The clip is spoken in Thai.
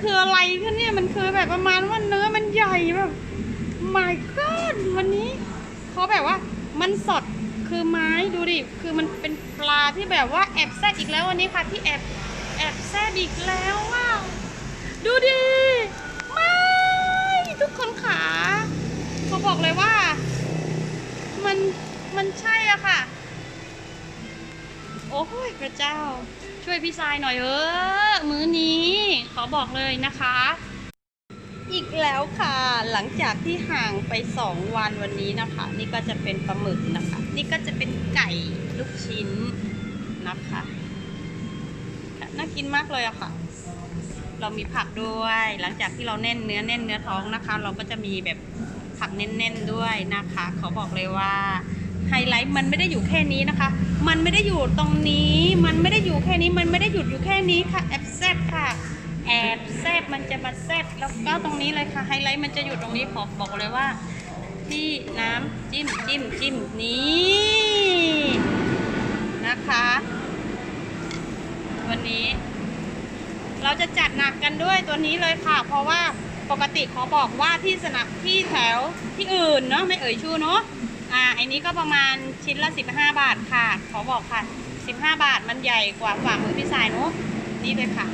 คืออะไรคะเนี่ย มันคือแบบประมาณว่าเนื้อมันใหญ่แบบ my god วันนี้เขาแบบว่ามันสดคือไม้ดูดิ คือมันเป็นปลาที่แบบว่าแอบแซดอีกแล้ววันนี้ค่ะที่แอบแอบแซดอีกแล้วว่าวดูดิไม่ทุกคนขาเขาบอกเลยว่า มันมันใช่อะค่ะ โอ้ยพระเจ้า ช่วยพี่ชายหน่อยเออมื้อนี้ ขอบอกเลยนะคะ อีกแล้วค่ะ หลังจากที่ห่างไปสองวันวันนี้นะคะ นี่ก็จะเป็นปลาหมึกนะคะ นี่ก็จะเป็นไก่ลูกชิ้นนะคะค่ะน่ากินมากเลยอะค่ะ เรามีผักด้วย หลังจากที่เราแน่นเนื้อแน่นเนื้อท้องนะคะ เราก็จะมีแบบผักแน่นๆด้วยนะคะ เขาบอกเลยว่าไฮไลท์มันไม่ได้อยู่แค่นี้นะคะ มันไม่ได้อยู่ตรงนี้ ค่นี้มันไม่ได้หยุดอยู่แค่นี้ค่ะแอบแซบค่ะแอบแซบมันจะมาแซบแล้วก็ตรงนี้เลยค่ะไฮไลท์มันจะอยู่ตรงนี้ขอบอกเลยว่า ที่น้ำจิ้มจิ้มจิ้มนี่นะคะ วันนี้ เราจะจัดหนักกันด้วยตัวนี้เลยค่ะ เพราะว่าปกติขอบอกว่าที่สนับที่แถวที่อื่นเนาะไม่เอ่ยชื่อเนาะ อ่าอันนี้ก็ประมาณชิ้นละ 15 บาทค่ะ ขอบอกค่ะ 15 บาทมันใหญ่กว่าฝ่ามือพี่สายเนาะนี่เลยค่ะ